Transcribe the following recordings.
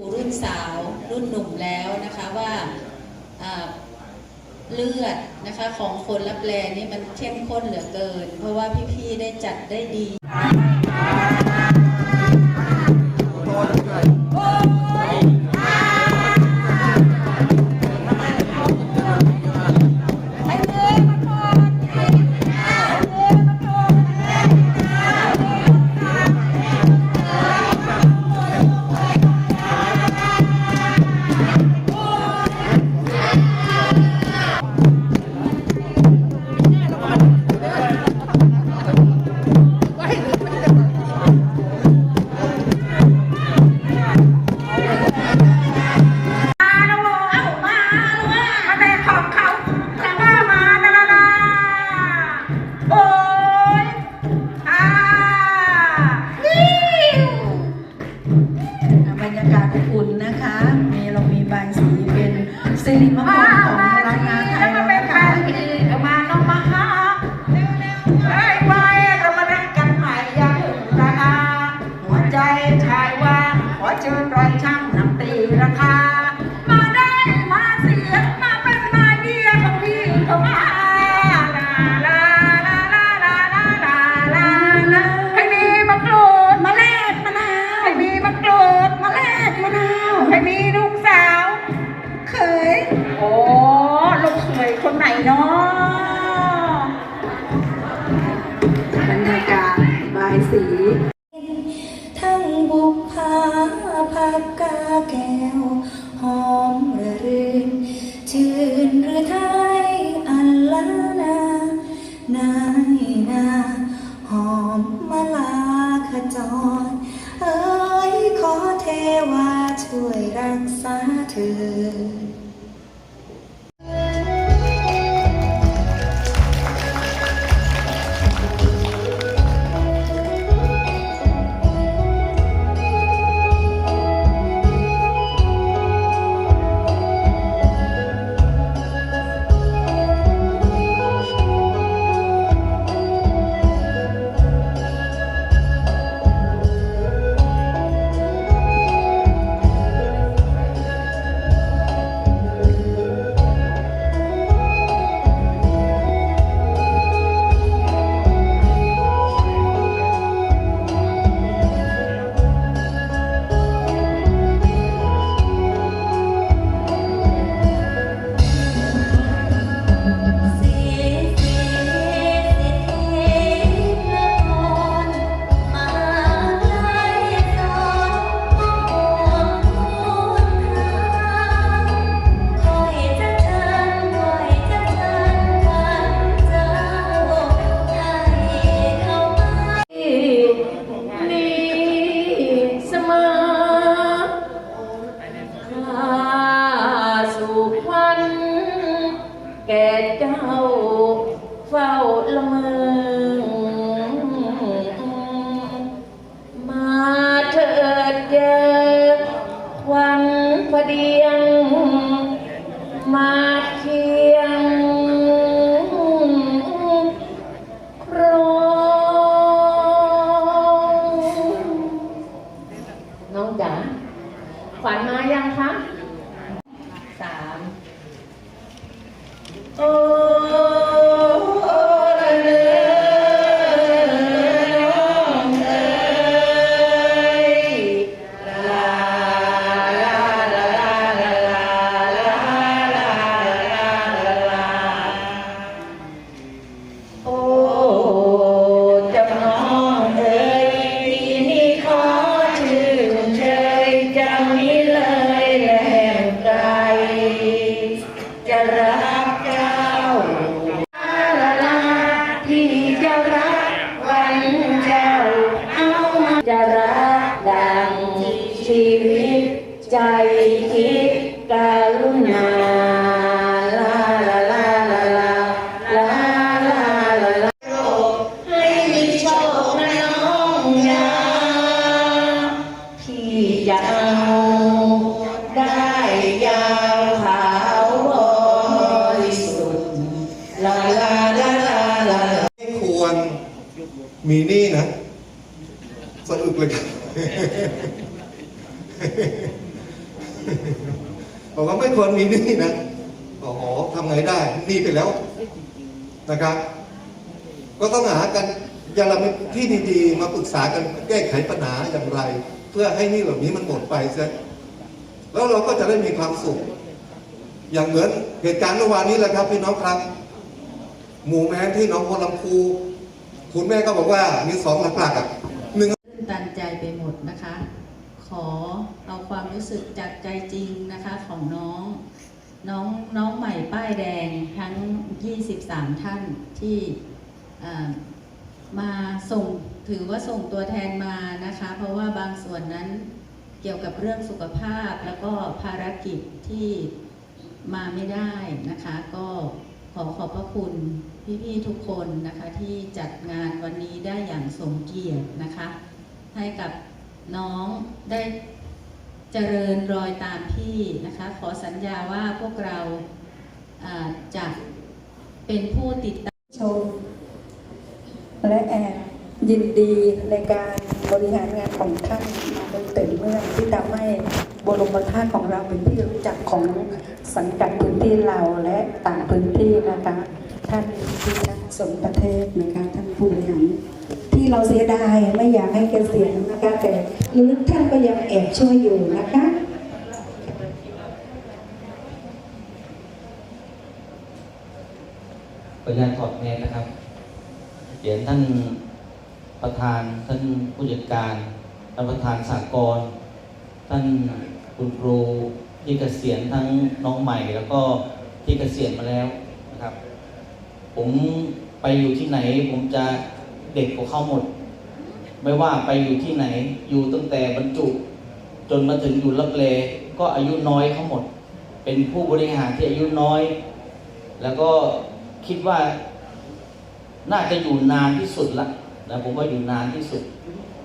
รุ่นสาวรุ่นหนุ่มแล้วนะคะว่าเลือดนะคะของคนรับแลนี่มันเข้มข้นเหลือเกิน เพราะว่าพี่ๆได้จัดได้ดี เชิญรอยช่างนำตีราคา มาได้มาเสียมาเป็นมายเดียของพี่เข้ามาลาลาลาลาลาลาลาลาลาให้มีมะกรูดมาแลกมะนาวให้มีมะกรูดมาแลกมะนาวให้มีลูกสาวเคยโอ้ลูกเคยคนไหนเนาะบรรยากาศบายสี ผักกาแก้ว หอมระรื่นชื่นหรือไทยอันลานานายนาหอมมาลาขจร เอ้ยขอเทวาช่วยรักษาเธอ ละเมอมาเถิดเจอควันพเดียง มาเคียงครองน้องจ๋าขวัญมายังคะสามโอ้ Amén. ควรมีหนี้นะอ๋อทำไงได้หนี้ไปแล้วนะครับ ก็ต้องหากันอย่างเราที่ดีๆ มาปรึกษากันแก้ไขปัญหาอย่างไร เพื่อให้หนี้เหล่านี้มันหมดไปซะแล้วเราก็จะได้มีความสุข อย่างเหมือนเหตุการณ์เมื่อวานนี้แหละครับพี่น้องครับหมู่แม้นที่น้องบัวลำพู คุณแม่ก็บอกว่ามีสองหลักๆอะหนึ่ง ตื้นตันใจไปหมดนะคะ ขอเอาความรู้สึกจากใจจริงนะคะของน้องน้องน้องใหม่ป้ายแดงทั้ง 23 ท่านที่มาส่งถือว่าส่งตัวแทนมานะคะ เพราะว่าบางส่วนนั้นเกี่ยวกับเรื่องสุขภาพแล้วก็ภารกิจที่มาไม่ได้นะคะ ก็ขอขอบพระคุณพี่ๆทุกคนนะคะที่จัดงานวันนี้ได้อย่างสมเกียรตินะคะ ให้กับ น้องได้เจริญรอยตามพี่นะคะ ขอสัญญาว่าพวกเราจะเป็นผู้ติดตามชม และแอบยินดีในการบริหารงานของท่านมาโดยเต็มเมื่อที่ทำให้บรมธาตุของเราเป็นที่รู้จักของสังกัดพื้นที่เราและต่างพื้นที่นะคะ ท่านพิทักษ์สมประเทศนะคะท่านผู้บริหาร ที่เราเสียดายไม่อยากให้เกษียณนะคะแต่ลึกท่านก็ยังแอบช่วยอยู่นะคะขออนุญาตถอดแมสนะครับเดี๋ยวท่านประธานท่านผู้จัดการ ท่านประธานสากลท่านคุณครูที่เกษียณทั้งน้องใหม่แล้วก็ที่เกษียณมาแล้วนะครับ ผมไปอยู่ที่ไหนผมจะ เด็กกว่าเขาหมด ไม่ว่าไปอยู่ที่ไหน อยู่ตั้งแต่บรรจุ จนมาถึงอยู่รับเลก็อายุน้อยเขาหมด เป็นผู้บริหารที่อายุน้อย แล้วก็คิดว่าน่าจะอยู่นานที่สุดละนะผมว่าอยู่นานที่สุด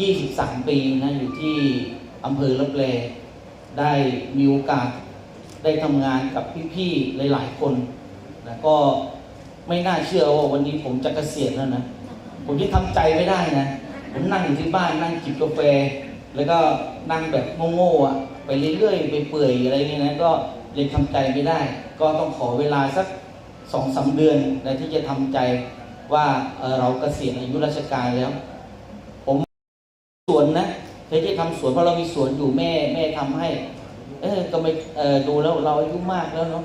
23 ปีนะอยู่ที่อำเภอละแลได้มีโอกาสได้ทำงานกับพี่ๆหลาย ๆ คนนะก็ไม่น่าเชื่อว่าวันนี้ผมจะเกษียณแล้วนะ ผมที่ทำใจไม่ได้นะ ผมนั่งอยู่ที่บ้านนั่งจิบกาแฟ แล้วก็นั่งแบบโง่ๆอะไปเรื่อยๆไปเปื่อยอะไรนี่นะก็ยังทำใจไม่ได้ ก็ต้องขอเวลาสักสองสาเดือนนะที่จะทำใจว่าเเราเกษียณอายุราชการแล้ว ผมสวนนะเคยที่ทำสวนเพราะเรามีสวนอยู่แม่แม่ทำให้ เออก็ไม่เออดูแล้วเราอายุมากแล้วเนาะ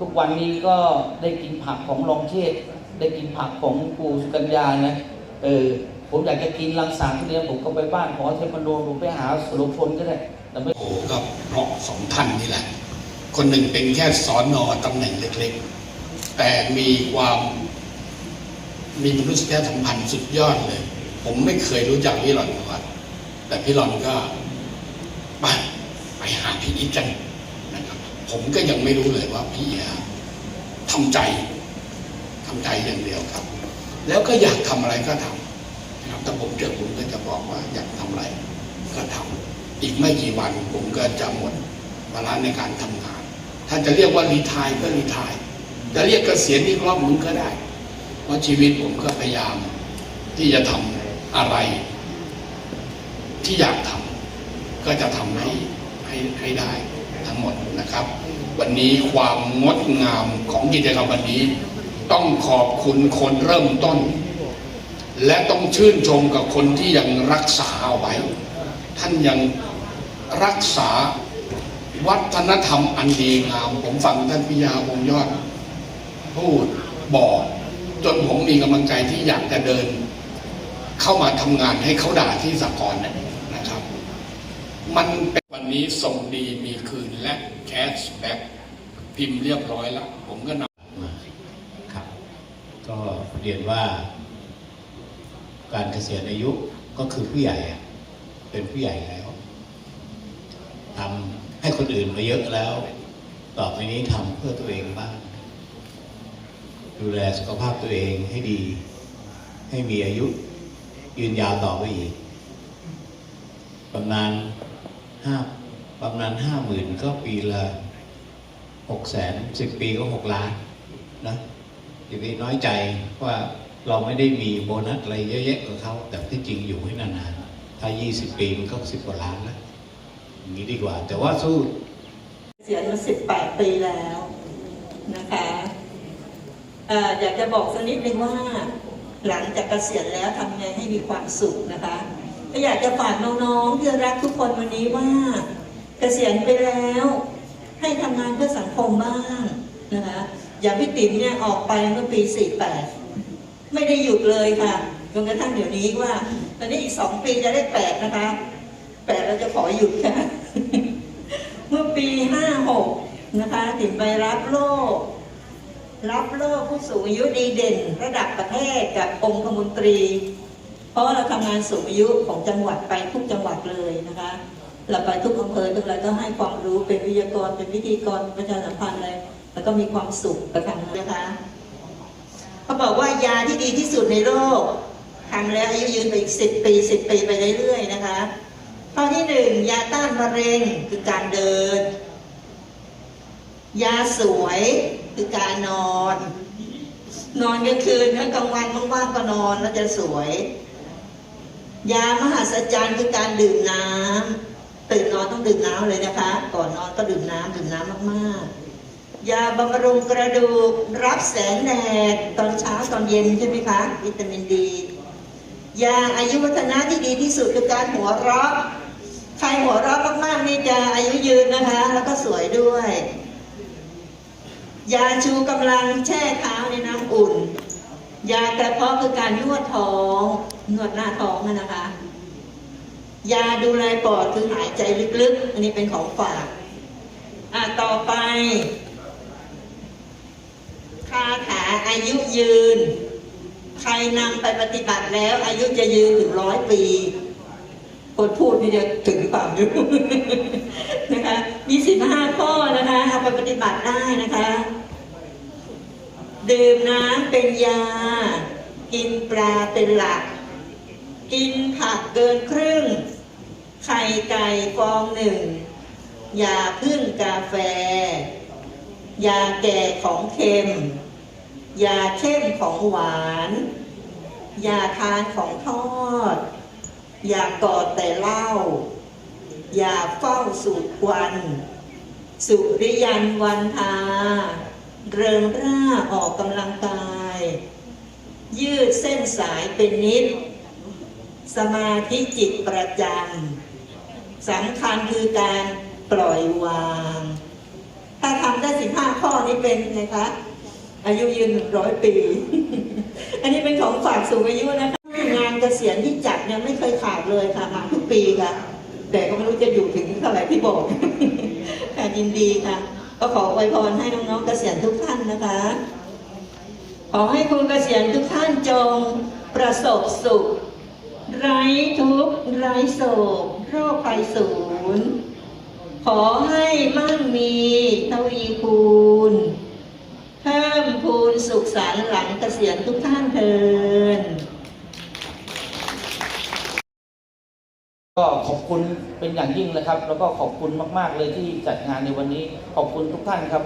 ทุกวันนี้ก็ได้กินผักของรองเทศได้กินผักของปู่สุกัญญานะ เออผมอยากจะกินรังสารทุเรียผมก็ไปบ้านขอเทพนโดผมไปหาสุรพลก็ได้แต่ไม่โอ้ก็เพราะสองท่านนี่แหละ คนหนึ่งเป็นแค่สอนอตำแหน่งเล็กๆ แต่มีความมีมนุษยสัมพันธ์สุดยอดเลย ผมไม่เคยรู้จักพี่หลอนมาก่อนแต่พี่หลอนก็ไปไปหาพี่อีกกันนะครับ ผมก็ยังไม่รู้เลยว่าพี่อะทำใจทำใจอย่างเดียวครับ แล้วก็อยากทำอะไรก็ทำนะครับแต่ผมเจอผมก็จะบอกว่าอยากทำอะไรก็ทำอีกไม่กี่วันผมก็จะหมดเวลาในการทำงาน ถ้าจะเรียกว่ารีไทายก็รีไทาย จะเรียกเกษียณอีกรอบมึงก็ได้ เพราะชีวิตผมก็พยายามที่จะทำอะไร ที่อยากทำก็จะทำให้ให้ให้ได้ทั้งหมดนะครับ วันนี้ความงดงามของกิจกรรมวันนี้ ต้องขอบคุณคนเริ่มต้น และต้องชื่นชมกับคนที่ยังรักษาเอาไว้ ท่านยังรักษาวัฒนธรรมอันดีงาม ผมฟังท่านพิยาวงยอด พูดบอกจนผมมีกำลังใจที่อยากจะเดิน เข้ามาทำงานให้เขาด่าที่สากลเนี่ยนะครับ มันเป็นวันนี้ส่งดีมีคืนและแคชแบ็กพิมพ์เรียบร้อยแล้ว ผมก็นำ ก็เรียนว่า การเกษียณอายุก็คือผู้ใหญ่เป็นผู้ใหญ่แล้วทำให้คนอื่นมาเยอะแล้ว ต่อไปนี้ทำเพื่อตัวเองบ้าง ดูแลสุขภาพตัวเองให้ดี ให้มีอายุยืนยาวต่อไปอีกบำนาญห้าบำนาญห้าหมื่นก็ปีละหกแสนสิบปีก็หกล้านนะ อย่าไปน้อยใจว่าเราไม่ได้มีโบนัสอะไรเยอะแยะกับเขา แต่ที่จริงอยู่ให้นานๆ ถ้า 20 ปีมันก็สิบกว่าล้านแล้วอย่างนี้ดีกว่า แต่ว่าสู้ เสียณมา18 ปีแล้วนะคะเอ่ออยากจะบอกสักนิดนึงว่าหลังจากเกษียณแล้วทำไงให้มีความสุขนะคะก็อยากจะฝากน้องๆที่รักทุกคนวันนี้ว่า เกษียณไปแล้ว ให้ทำงานเพื่อสังคมบ้างนะคะ อย่างพี่ติ๋มเนี่ยออกไปเมื่อปี 48 ไม่ได้หยุดเลยค่ะจนกระทั่งเดี๋ยวนี้ว่า ตอนนี้อีกสองปีจะได้แปดนะคะแปดเราจะขอหยุดค่ะ เมื่อปี 56 นะคะติ๋มไปรับโล่รับโล่ผู้สูงอายุดีเด่น ระดับประเทศกับองค์มนตรี เพราะเราทำงานสูงอายุของจังหวัดไปทุกจังหวัดเลยนะคะเราไปทุกอำเภอทุกอะไรก็ให้ความรู้เป็นวิทยากรเป็นวิธีกรประชาสัมพันธ์เลย แล้วก็มีความสุขกับทางนั้นะคะเขาบอกว่ายาที่ดีที่สุดในโลกทำแล้วอายุยืนไปอีกสิบปีสิบปีไปเรื่อยๆนะคะข้อที่หนึ่งยาต้านมะเร็งคือการเดิน ยาสวยคือการนอน นอนกลางคืนถ้ากลางวันว่างๆก็นอนแล้วจะสวย ยามหัศจรรย์คือการดื่มน้ำตื่นนอนต้องดื่มน้ำเลยนะคะ ก่อนนอนก็ดื่มน้ำดื่มน้ำมากๆ ยาบำรุงกระดูก รับแสงแดดตอนเช้าตอนเย็นใช่ไหมคะ วิตามินดี ยาอายุวัฒนะที่ดีที่สุดคือการหัวเราะใครหัวเราะมากๆนี่จะอายุยืนนะคะ แล้วก็สวยด้วย ยาชูกำลังแช่เท้าในน้ำอุ่น ยากระเพาะคือการนวดท้องนวดหน้าท้องนะนะคะ ยาดูแลปอดคือหายใจลึกๆ อันนี้เป็นของฝากอะต่อไป คาถาอายุยืน ใครนำไปปฏิบัติแล้ว อายุจะยืนถึงร้อยปี คนพูดนี่จะถึงเปล่าไม่รู้นะคะ มีสิบห้าข้อนะคะเอาไปปฏิบัติได้นะคะดื่มน้ำเป็นยา กินปลาเป็นหลัก กินผักเกินครึ่ง ไข่ไก่ฟองหนึ่งยาพึ่งกาแฟ ยาแก่ของเค็ม ยาเข้มของหวาน ยาทานของทอด ยากอดแต่เหล้า ยาเฝ้าสูดควัน สุริยันวันทา เริงร่าออกกำลังกาย ยืดเส้นสายเป็นนิด สมาธิจิตประจำสำคัญคือการปล่อยวาง ถ้าทำได้สิบห้าข้อนี้เป็นไงคะ อายุยืนร้อยปี อันนี้เป็นของฝากสูงอายุนะคะงานเกษียณที่จัดเนี่ยไม่เคยขาดเลยค่ะมาทุกปีค่ะ แต่ก็ไม่รู้จะอยู่ถึงเท่าไหร่ที่บอกค่ะยินดีค่ะ ก็ขออวยพรให้น้องๆเกษียณทุกท่านนะคะ ขอให้คุณเกษียณทุกท่านจงประสบสุข ไร้ทุกข์ไร้โศกโรคภัยศูนย์ขอให้มั่งมีทวีคูณ สุขสันต์หลังเกษียณทุกท่านเทินก็ขอบคุณเป็นอย่างยิ่งเลยครับ แล้วก็ขอบคุณมาก ๆ เลยที่จัดงานในวันนี้ ขอบคุณทุกท่านครับ